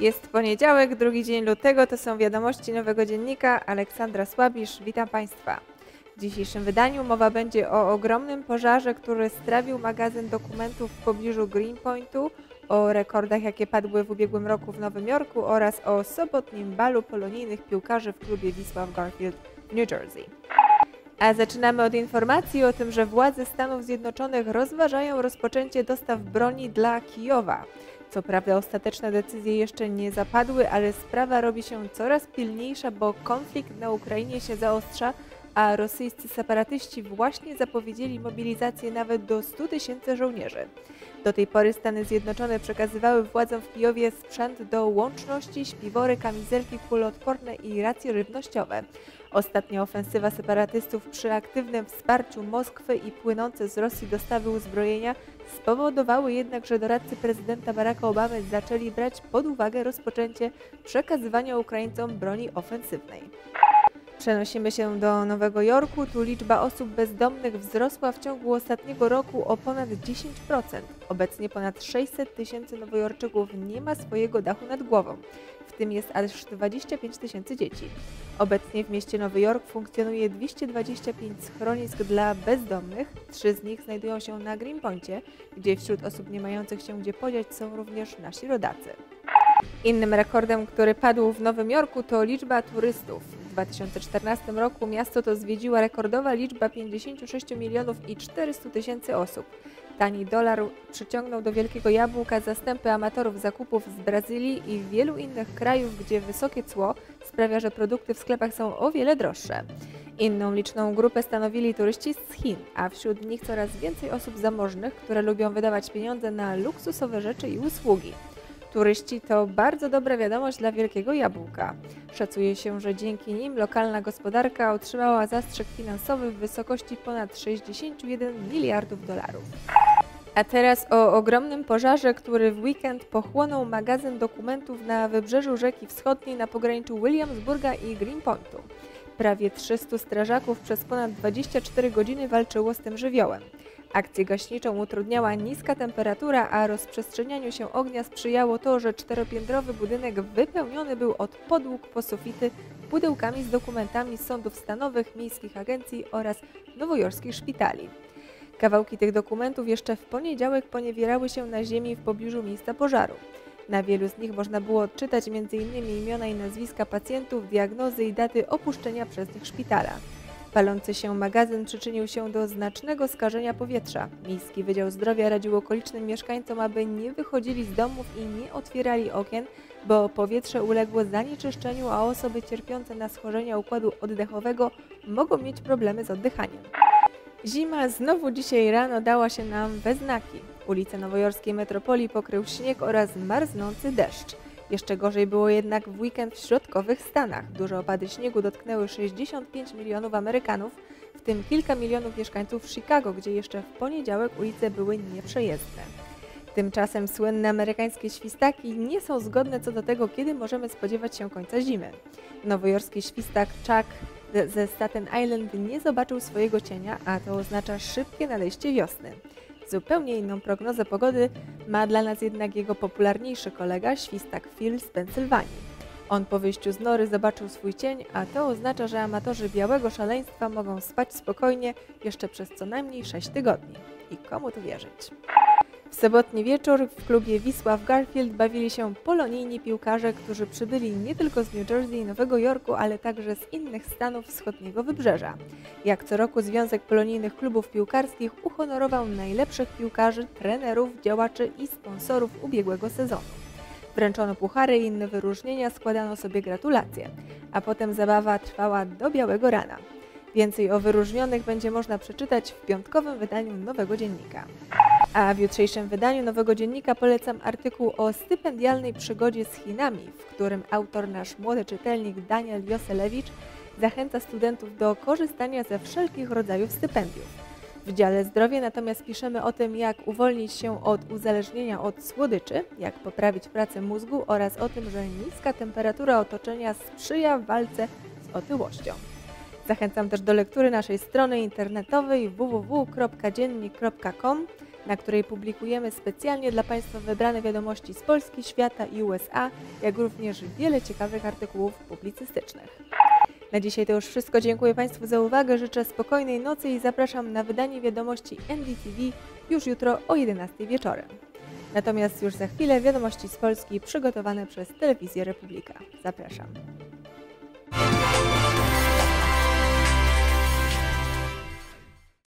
Jest poniedziałek, drugi dzień lutego, to są wiadomości nowego dziennika. Aleksandra Słabisz, witam Państwa. W dzisiejszym wydaniu mowa będzie o ogromnym pożarze, który strawił magazyn dokumentów w pobliżu Greenpointu, o rekordach, jakie padły w ubiegłym roku w Nowym Jorku oraz o sobotnim balu polonijnych piłkarzy w klubie Wisła w Garfield w New Jersey. A zaczynamy od informacji o tym, że władze Stanów Zjednoczonych rozważają rozpoczęcie dostaw broni dla Kijowa. Co prawda ostateczne decyzje jeszcze nie zapadły, ale sprawa robi się coraz pilniejsza, bo konflikt na Ukrainie się zaostrza, a rosyjscy separatyści właśnie zapowiedzieli mobilizację nawet do 100 tysięcy żołnierzy. Do tej pory Stany Zjednoczone przekazywały władzom w Kijowie sprzęt do łączności, śpiwory, kamizelki kuloodporne i racje żywnościowe. Ostatnia ofensywa separatystów przy aktywnym wsparciu Moskwy i płynące z Rosji dostawy uzbrojenia spowodowały jednak, że doradcy prezydenta Baracka Obamy zaczęli brać pod uwagę rozpoczęcie przekazywania Ukraińcom broni ofensywnej. Przenosimy się do Nowego Jorku. Tu liczba osób bezdomnych wzrosła w ciągu ostatniego roku o ponad 10%. Obecnie ponad 600 tysięcy nowojorczyków nie ma swojego dachu nad głową. W tym jest aż 25 tysięcy dzieci. Obecnie w mieście Nowy Jork funkcjonuje 225 schronisk dla bezdomnych. Trzy z nich znajdują się na Greenpointie, gdzie wśród osób nie mających się gdzie podziać są również nasi rodacy. Innym rekordem, który padł w Nowym Jorku to liczba turystów. W 2014 roku miasto to zwiedziła rekordowa liczba 56 milionów i 400 tysięcy osób. Tani dolar przyciągnął do Wielkiego Jabłka zastępy amatorów zakupów z Brazylii i wielu innych krajów, gdzie wysokie cło sprawia, że produkty w sklepach są o wiele droższe. Inną liczną grupę stanowili turyści z Chin, a wśród nich coraz więcej osób zamożnych, które lubią wydawać pieniądze na luksusowe rzeczy i usługi. Turyści to bardzo dobra wiadomość dla Wielkiego Jabłka. Szacuje się, że dzięki nim lokalna gospodarka otrzymała zastrzyk finansowy w wysokości ponad 61 miliardów dolarów. A teraz o ogromnym pożarze, który w weekend pochłonął magazyn dokumentów na wybrzeżu rzeki wschodniej na pograniczu Williamsburga i Greenpointu. Prawie 300 strażaków przez ponad 24 godziny walczyło z tym żywiołem. Akcję gaśniczą utrudniała niska temperatura, a rozprzestrzenianiu się ognia sprzyjało to, że czteropiętrowy budynek wypełniony był od podłóg po sufity pudełkami z dokumentami sądów stanowych, miejskich agencji oraz nowojorskich szpitali. Kawałki tych dokumentów jeszcze w poniedziałek poniewierały się na ziemi w pobliżu miejsca pożaru. Na wielu z nich można było odczytać m.in. imiona i nazwiska pacjentów, diagnozy i daty opuszczenia przez nich szpitala. Palący się magazyn przyczynił się do znacznego skażenia powietrza. Miejski Wydział Zdrowia radził okolicznym mieszkańcom, aby nie wychodzili z domów i nie otwierali okien, bo powietrze uległo zanieczyszczeniu, a osoby cierpiące na schorzenia układu oddechowego mogą mieć problemy z oddychaniem. Zima znowu dzisiaj rano dała się nam we znaki. Ulice nowojorskiej metropolii pokrył śnieg oraz marznący deszcz. Jeszcze gorzej było jednak w weekend w środkowych Stanach. Duże opady śniegu dotknęły 65 milionów Amerykanów, w tym kilka milionów mieszkańców Chicago, gdzie jeszcze w poniedziałek ulice były nieprzejezdne. Tymczasem słynne amerykańskie świstaki nie są zgodne co do tego, kiedy możemy spodziewać się końca zimy. Nowojorski świstak Chuck ze Staten Island nie zobaczył swojego cienia, a to oznacza szybkie nadejście wiosny. Zupełnie inną prognozę pogody ma dla nas jednak jego popularniejszy kolega, świstak Phil z Pensylwanii. On po wyjściu z nory zobaczył swój cień, a to oznacza, że amatorzy białego szaleństwa mogą spać spokojnie jeszcze przez co najmniej 6 tygodni. I komu tu wierzyć? W sobotni wieczór w klubie Wisła w Garfield bawili się polonijni piłkarze, którzy przybyli nie tylko z New Jersey i Nowego Jorku, ale także z innych stanów wschodniego wybrzeża. Jak co roku Związek Polonijnych Klubów Piłkarskich uhonorował najlepszych piłkarzy, trenerów, działaczy i sponsorów ubiegłego sezonu. Wręczono puchary i inne wyróżnienia, składano sobie gratulacje, a potem zabawa trwała do białego rana. Więcej o wyróżnionych będzie można przeczytać w piątkowym wydaniu Nowego Dziennika. A w jutrzejszym wydaniu Nowego Dziennika polecam artykuł o stypendialnej przygodzie z Chinami, w którym autor nasz młody czytelnik Daniel Joselewicz zachęca studentów do korzystania ze wszelkich rodzajów stypendiów. W dziale zdrowie natomiast piszemy o tym, jak uwolnić się od uzależnienia od słodyczy, jak poprawić pracę mózgu oraz o tym, że niska temperatura otoczenia sprzyja walce z otyłością. Zachęcam też do lektury naszej strony internetowej www.dziennik.com na której publikujemy specjalnie dla Państwa wybrane wiadomości z Polski, świata i USA, jak również wiele ciekawych artykułów publicystycznych. Na dzisiaj to już wszystko. Dziękuję Państwu za uwagę, życzę spokojnej nocy i zapraszam na wydanie wiadomości NDTV już jutro o 11 wieczorem. Natomiast już za chwilę wiadomości z Polski przygotowane przez Telewizję Republika. Zapraszam.